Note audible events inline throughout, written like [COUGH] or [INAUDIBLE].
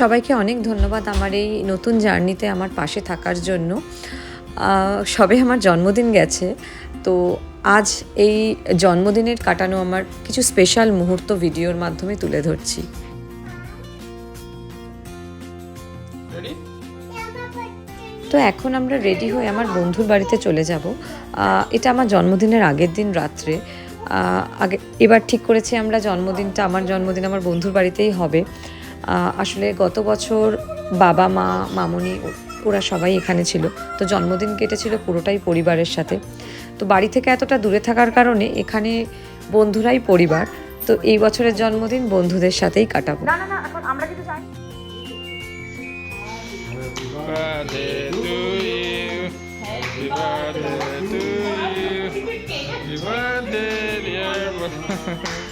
সবাইকে অনেক ধন্যবাদ আমার এই নতুন জার্নিতে আমার পাশে থাকার জন্য। সবে আমার জন্মদিন গেছে তো আজ এই জন্মদিনের কাটানো আমার কিছু স্পেশাল মুহূর্ত ভিডিওর মাধ্যমে তুলে ধরছি। তো এখন আমরা রেডি হয়ে আমার বন্ধুর বাড়িতে চলে যাব। এটা আমার জন্মদিনের আগের দিন রাত্রে। আগে এবার ঠিক করেছি আমরা জন্মদিনটা আমার জন্মদিন আমার বন্ধুর বাড়িতেই হবে। আসলে গত বছর বাবা মা মামনি ওরা সবাই এখানে ছিল তো জন্মদিন কেটেছিল পুরোটাই পরিবারের সাথে তো বাড়ি থেকে এতটা দূরে থাকার কারণে এখানে বন্ধুরাই পরিবার তো এই বছরের জন্মদিন বন্ধুদের সাথেই কাটাবো birthday to you. Happy birthday to you. Happy birthday, dear. [LAUGHS]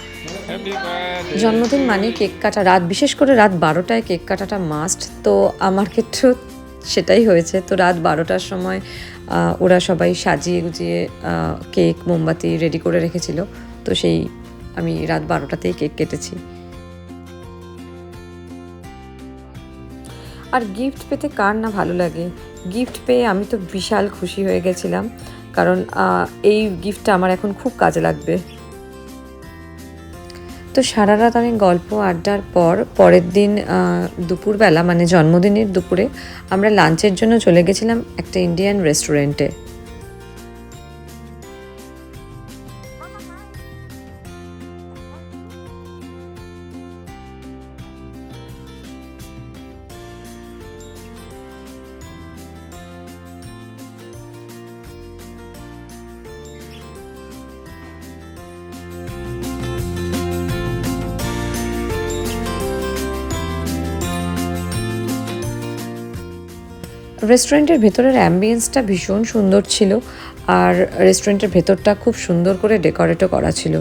জন্মদিন মানে কেক কাটা। রাত, বিশেষ করে রাত বারোটায় কেক কাটাটা মাস্ট তো আমার ক্ষেত্রেও সেটাই হয়েছে। তো রাত বারোটার সময় ওরা সবাই সাজিয়ে গুজিয়ে কেক, মোমবাতি রেডি করে রেখেছিল। তো সেই আমি রাত বারোটাতেই কেক কেটেছি। আর গিফট পেতে কার না ভালো লাগে? গিফট পেয়ে আমি তো বিশাল খুশি হয়ে গেছিলাম। কারণ এই গিফটটা আমার এখন খুব কাজে লাগবে। তো সারা রাত অনেক গল্প আড্ডার পর পরের দিন দুপুরবেলা মানে জন্মদিনের দুপুরে, আমরা লাঞ্চের জন্য চলে গেছিলাম একটা ইন্ডিয়ান রেস্টুরেন্টে রেস্টুরেন্টের ভেতরের অ্যাম্বিয়েন্সটা ভীষণ সুন্দর ছিল আর রেস্টুরেন্টের ভেতরটা খুব সুন্দর করে ডেকোরেটও করা ছিল।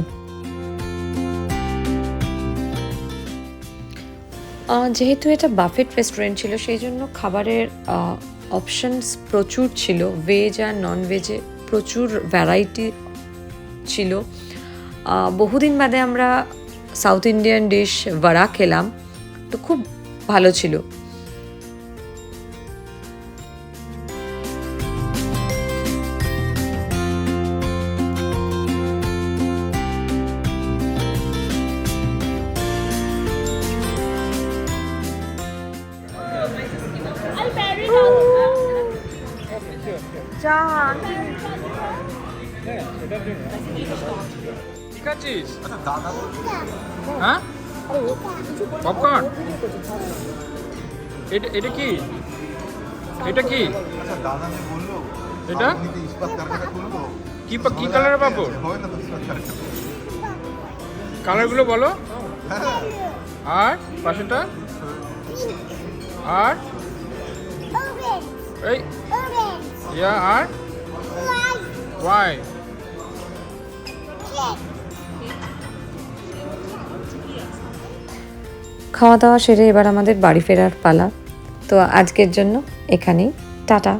যেহেতু এটা বাফেট রেস্টুরেন্ট ছিল, সেই জন্য খাবারের অপশনস প্রচুর ছিল। ভেজ আর নন ভেজে প্রচুর ভ্যারাইটি ছিল। বহুদিন বাদে আমরা সাউথ ইন্ডিয়ান ডিশ ভাড়া খেলাম, তো খুব ভালো ছিল। ঠিক আছিস? হ্যাঁ? পপকর্ন এটা এটা কি? এটা কি? আচ্ছা দাদা এটা? কি কি কালারের পাপড়? হয় কালারগুলো বলো। হ্যাঁ। আর পাশেটা আর? এই ইয়া Why? Why? খাওয়া দাওয়া সেরে এবার আমাদের বাড়ি ফেরার পালা তো আজকের জন্য এখানেই টাটা